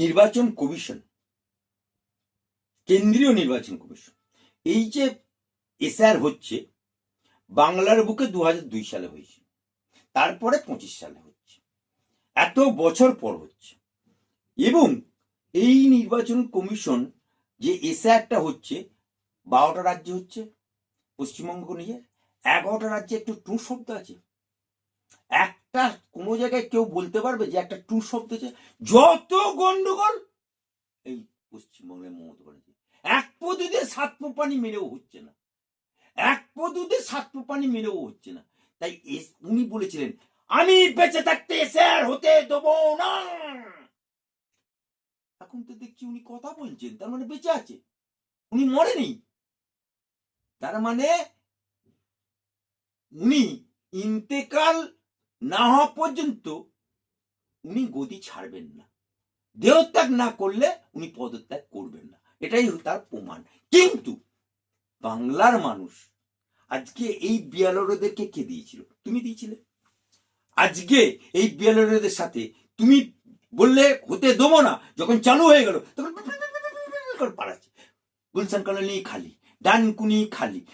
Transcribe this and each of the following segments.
নির্বাচন কমিশন, কেন্দ্রীয় নির্বাচন কমিশন। এই যে এসআর হচ্ছে, বাংলার বুকে দু সালে হয়েছে, তারপরে পঁচিশ সালে হচ্ছে, এত বছর পর হচ্ছে। এবং এই নির্বাচন কমিশন যে এসআরটা হচ্ছে, বারোটা রাজ্য হচ্ছে, পশ্চিমবঙ্গ নিয়ে, এগারোটা রাজ্যে একটু টু শব্দ আছে। একটা কোনো জায়গায় কেউ বলতে পারবে যে একটা টু শব্দ আছে যত গন্ডগোল! এই পশ্চিমবঙ্গের মমতা ব্যানার্জি, এক পদুতে সাত পানি মেরেও হচ্ছে না। এক পদুতে সাত পানি মেরেও হচ্ছে না। তাই উনি বলেছিলেন, আমি বেঁচে থাকতে স্যার হতে দেবো না। এখন তো দেখছি উনি কথা বলছেন, তার মানে বেঁচে আছে। উনি মরেনি। তার মানে উনি ইন্তেকাল না হওয়া পর্যন্ত উনি গদি ছাড়বেন না। দেহত্যাগ না করলে উনি পদত্যাগ করবেন না। এটাই তার প্রমাণ। কিন্তু বাংলার মানুষ আজকে এই বিয়ালোরদেরকে কে দিয়েছিল? তুমি দিয়েছিলে। আজকে এই বিয়ালোরদের সাথে তুমি বললে হতে দেবো না, যখন চালু হয়ে গেল, তখন করে পালাচ্ছে গুলশান কলোনি খালি, ডানকুনি খালি।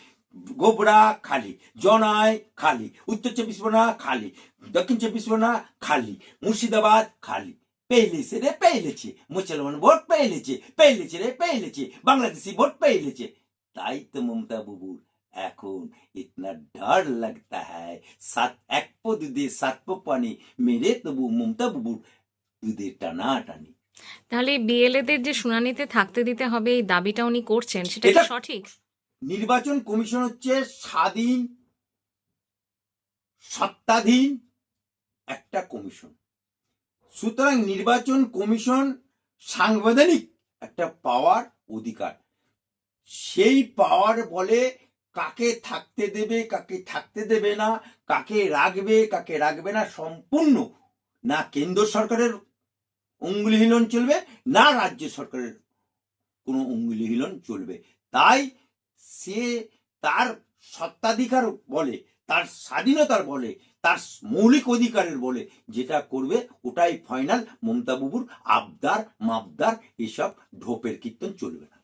গোবরা খালি জনাই খালি উত্তর চব্বিশ পরগনা খালি দক্ষিণ চব্বিশ পরগনা খালি মুর্শিদাবাদ খালি পেয়েছে রে পেয়েছে মুসলমান ভোট পেয়েছে পেয়েছে রে পেয়েছে বাংলাদেশি ভোট পেয়েছে তাই তো মমতা বাবুর এখন ইতনা ডর लगता है সাত এক পো দুধে সাত পো পানি মেরে তবু মমতা বাবুর দুধের টানা টানি তাহলে বিএলএদের যে শুনানিতে থাকতে দিতে হবে এই দাবিটা উনি করছেন সেটা কি এটা- সঠিক নির্বাচন কমিশন হচ্ছে স্বাধীন সত্তাধীন একটা কমিশন। সুতরাং নির্বাচন কমিশন সাংবিধানিক একটা পাওয়ার অধিকার। সেই পাওয়ার বলে কাকে থাকতে দেবে, কাকে থাকতে দেবে না, কাকে রাখবে কাকে রাখবে না সম্পূর্ণ না কেন্দ্র সরকারের অঙ্গুলি হিলন চলবে, না রাজ্য সরকারের কোনো অঙ্গুলি হিলন চলবে। তাই সে তার সত্ত্বাধিকার বলে, তার স্বাধীনতার বলে, তার মৌলিক অধিকারের বলে। যেটা করবে, ওটাই ফাইনাল মমতা বাবুর আবদার মাবদার এসব ঢোপের কীর্তন চলবে না।